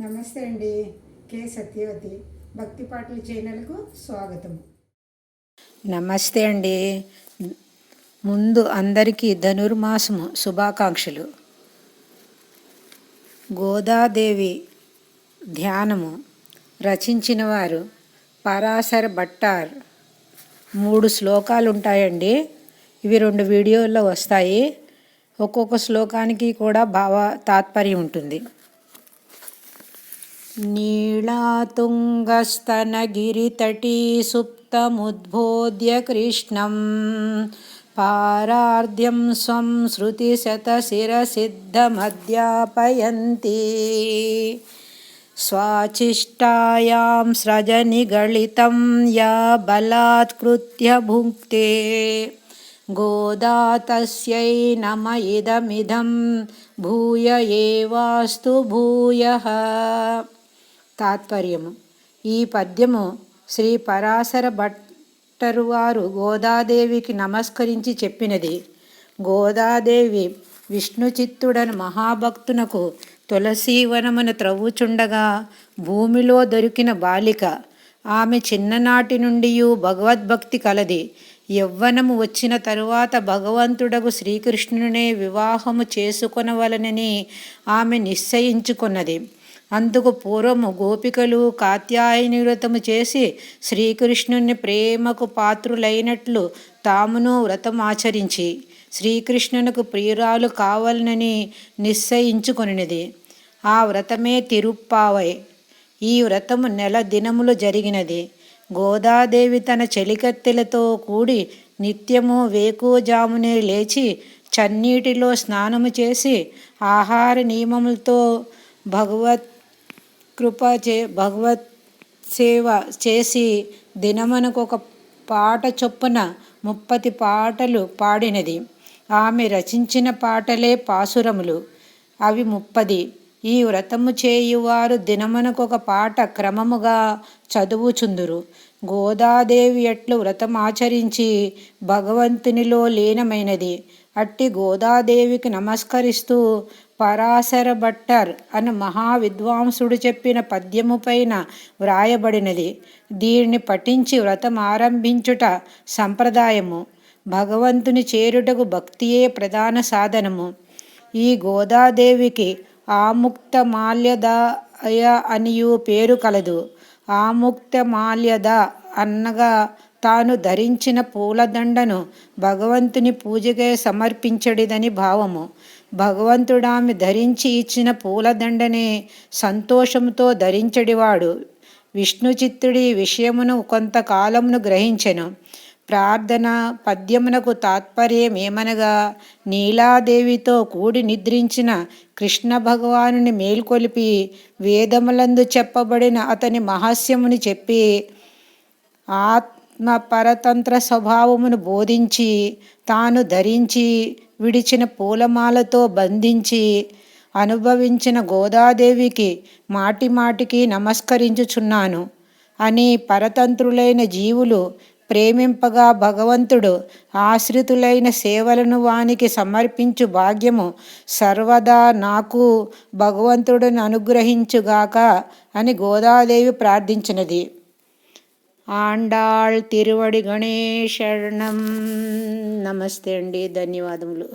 నమస్తే అండి. కే సత్యవతి. భక్తి పాటల ఛానల్కు స్వాగతం. నమస్తే అండి. ముందు అందరికీ ధనుర్మాసము శుభాకాంక్షలు. గోదాదేవి ధ్యానము రచించిన వారు పరాశర భట్టార్. మూడు శ్లోకాలు ఉంటాయండి ఇవి రెండు వీడియోల్లో వస్తాయి. ఒక్కొక్క శ్లోకానికి కూడా భావ తాత్పర్యం ఉంటుంది. नीलातुङ्गस्तनगिरितटी सुप्तमुद्बोध्य कृष्णं पारार्ध्यं स्वं श्रुतिशतशिरसिद्धमध्यापयन्ती। स्वाचिष्टायां स्रजनिगलितं या बलात्कृत्य भुङ्क्ते गोदा तस्यै नम इदमिदं भूय एवास्तु भूयः తాత్పర్యము. ఈ పద్యము శ్రీ పరాశర భట్టరు వారు గోదాదేవికి నమస్కరించి చెప్పినది. గోదాదేవి విష్ణుచిత్తుడను మహాభక్తునకు తులసీవనమున త్రవ్వుచుండగా భూమిలో దొరికిన బాలిక ఆమె చిన్ననాటి నుండి భగవద్భక్తి కలది. యవ్వనము వచ్చిన తరువాత భగవంతుడగు శ్రీకృష్ణునే వివాహము చేసుకొనవలనని ఆమె నిశ్చయించుకున్నది. అందుకు పూర్వము గోపికలు కాత్యాయని చేసి శ్రీకృష్ణుని ప్రేమకు పాత్రులైనట్లు తామును వ్రతం ఆచరించి శ్రీకృష్ణునకు ప్రియురాలు కావాలనని నిశ్చయించుకొనిది ఆ వ్రతమే తిరుప్పావై. ఈ వ్రతము నెల దినములు జరిగినది. గోదాదేవి తన చెలికత్తెలతో కూడి నిత్యము వేకుజామునే లేచి చన్నీటిలో స్నానము చేసి ఆహార నియమములతో భగవత్ కృప చే భగవత్ సేవ చేసి దినమనకు ఒక పాట చొప్పున ముప్పతి పాటలు పాడినది. ఆమె రచించిన పాటలే పాసురములు. అవి ముప్పది. ఈ వ్రతము చేయువారు దినమనకొక పాట క్రమముగా చదువుచుందురు. గోదాదేవి ఎట్లు వ్రతమాచరించి భగవంతునిలో లీనమైనది. అట్టి గోదాదేవికి నమస్కరిస్తూ పరాశర భట్టర్ అని మహావిద్వాంసుడు చెప్పిన పద్యము పైన వ్రాయబడినది. దీనిని పఠించి వ్రతం ఆరంభించుట సంప్రదాయము. భగవంతుని చేరుటకు భక్తియే ప్రధాన సాధనము. ఈ గోదాదేవికి ఆముక్త మాల్యదయ అనియు పేరు కలదు. ఆముక్త మాల్యద అన్నగా తాను ధరించిన పూలదండను భగవంతుని పూజగా సమర్పించడిదని భావము. భగవంతుడామె ధరించి ఇచ్చిన పూలదండనే సంతోషంతో ధరించడివాడు. విష్ణుచిత్తుడి విషయమును కొంతకాలమును గ్రహించెను. ప్రార్థన పద్యమునకు తాత్పర్యమేమనగా నీలాదేవితో కూడి నిద్రించిన కృష్ణ భగవానుని మేల్కొలిపి వేదములందు చెప్పబడిన అతని మహస్యముని చెప్పి ఆత్మ పరతంత్ర స్వభావమును బోధించి తాను ధరించి విడిచిన పూలమాలతో బంధించి అనుభవించిన గోదాదేవికి మాటిమాటికి నమస్కరించుచున్నాను. అని పరతంత్రులైన జీవులు ప్రేమింపగా భగవంతుడు ఆశ్రితులైన సేవలను వానికి సమర్పించు భాగ్యము సర్వదా నాకు భగవంతుడిని అనుగ్రహించుగాక అని గోదాదేవి ప్రార్థించినది. ఆండాళ్ తిరువడి గణేశరణం నమస్తే అండి ధన్యవాదములు.